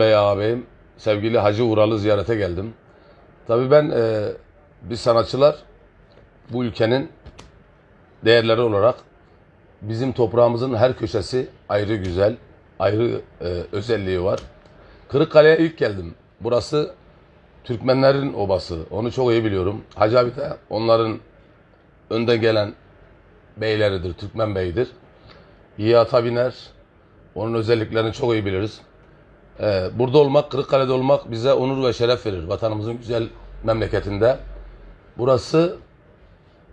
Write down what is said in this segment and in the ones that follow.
Bey ağabeyim, sevgili Hacı Ural'ı ziyarete geldim. Tabii ben e, biz sanatçılar bu ülkenin değerleri olarak bizim toprağımızın her köşesi ayrı güzel, ayrı e, özelliği var. Kırıkkale'ye ilk geldim. Burası Türkmenlerin obası. Onu çok iyi biliyorum. Hacı abi de onların önden gelen beyleridir, Türkmen beydir. İyi ata biner. Onun özelliklerini çok iyi biliriz. Ee, burada olmak, Kırıkkale'de olmak bize onur ve şeref verir. Vatanımızın güzel memleketinde. Burası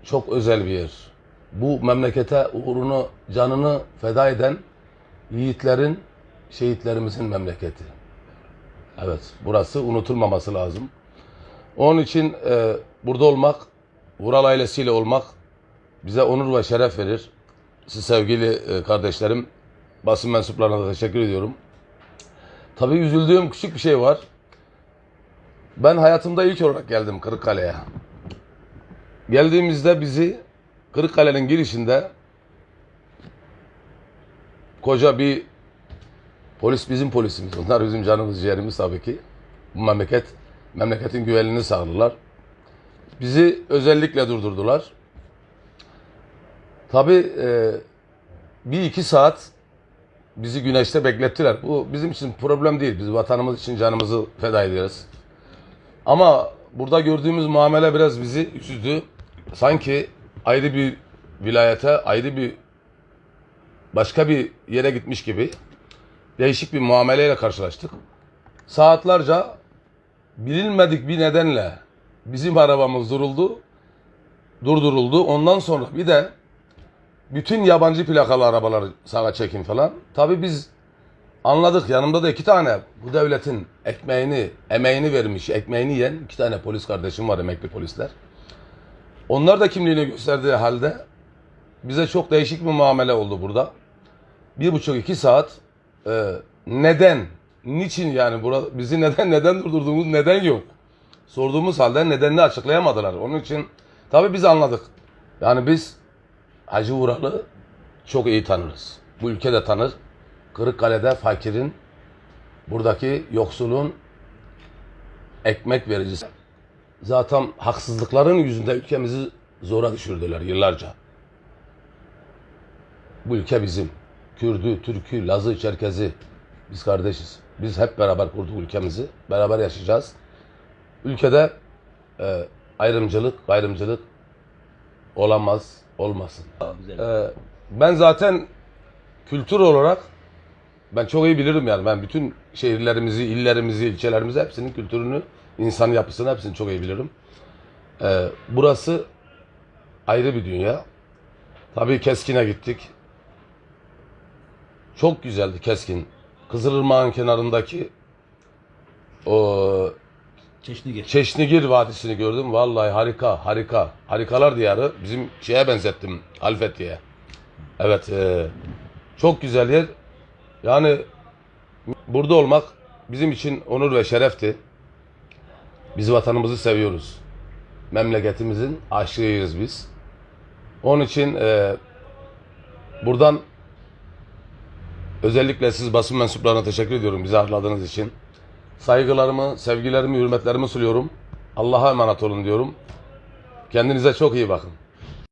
çok özel bir yer. Bu memlekete uğrunu, canını feda eden yiğitlerin, şehitlerimizin memleketi. Evet, burası unutulmaması lazım. Onun için e, burada olmak, Vural ailesiyle olmak bize onur ve şeref verir. Siz sevgili e, kardeşlerim, basın mensuplarına da teşekkür ediyorum. Tabii üzüldüğüm küçük bir şey var. Ben hayatımda ilk olarak geldim Kırıkkale'ye. Geldiğimizde bizi Kırıkkale'nin girişinde koca bir polis bizim polisimiz. Onlar bizim canımız ciğerimiz tabii ki. Bu memleket, memleketin güvenliğini sağladılar. Bizi özellikle durdurdular. Tabii e, bir iki saat bizi güneşte beklettiler. Bu bizim için problem değil. Biz vatanımız için canımızı feda ediyoruz. Ama burada gördüğümüz muamele biraz bizi üzdü. Sanki ayrı bir vilayete, ayrı bir başka bir yere gitmiş gibi değişik bir muameleyle karşılaştık. Saatlerce bilinmedik bir nedenle bizim arabamız duruldu, durduruldu. Ondan sonra bir de bütün yabancı plakalı arabaları sağa çekin falan. Tabii biz anladık yanımda da iki tane bu devletin ekmeğini, emeğini vermiş, ekmeğini yiyen iki tane polis kardeşim var emekli polisler. Onlar da kimliğini gösterdiği halde bize çok değişik bir muamele oldu burada. Bir buçuk iki saat e, neden, niçin yani burada bizi neden neden durdurduğumuz neden yok. Sorduğumuz halde nedenini açıklayamadılar. Onun için tabii biz anladık. Yani biz Hacı Ural'ı çok iyi tanırız. Bu ülke de tanır. Kırıkkale'de fakirin, buradaki yoksulun ekmek vericisi. Zaten haksızlıkların yüzünde ülkemizi zora düşürdüler yıllarca. Bu ülke bizim. Kürdü, Türkü, Lazı, Çerkezi. Biz kardeşiz. Biz hep beraber kurduk ülkemizi. Beraber yaşayacağız. Ülkede e, ayrımcılık, ayrımcılık olamaz, olmasın. Güzel. Ee, ben zaten kültür olarak ben çok iyi bilirim yani. Ben bütün şehirlerimizi, illerimizi, ilçelerimizi hepsinin kültürünü, insan yapısını hepsini çok iyi bilirim. Ee, burası ayrı bir dünya. Tabii Keskin'e gittik. Çok güzeldi Keskin. Kızılırmak'ın kenarındaki o Çeşni Çeşnigir Vadisi'ni gördüm. Vallahi harika, harika. Harikalar diyarı. Bizim şeye benzettim. Halfeti'ye. Evet. e, çok güzel yer. Yani burada olmak bizim için onur ve şerefti. Biz vatanımızı seviyoruz. Memleketimizin aşığıyız biz. Onun için e, buradan özellikle siz basın mensuplarına teşekkür ediyorum bizi ağırladığınız için. Saygılarımı, sevgilerimi, hürmetlerimi sunuyorum. Allah'a emanet olun diyorum. Kendinize çok iyi bakın.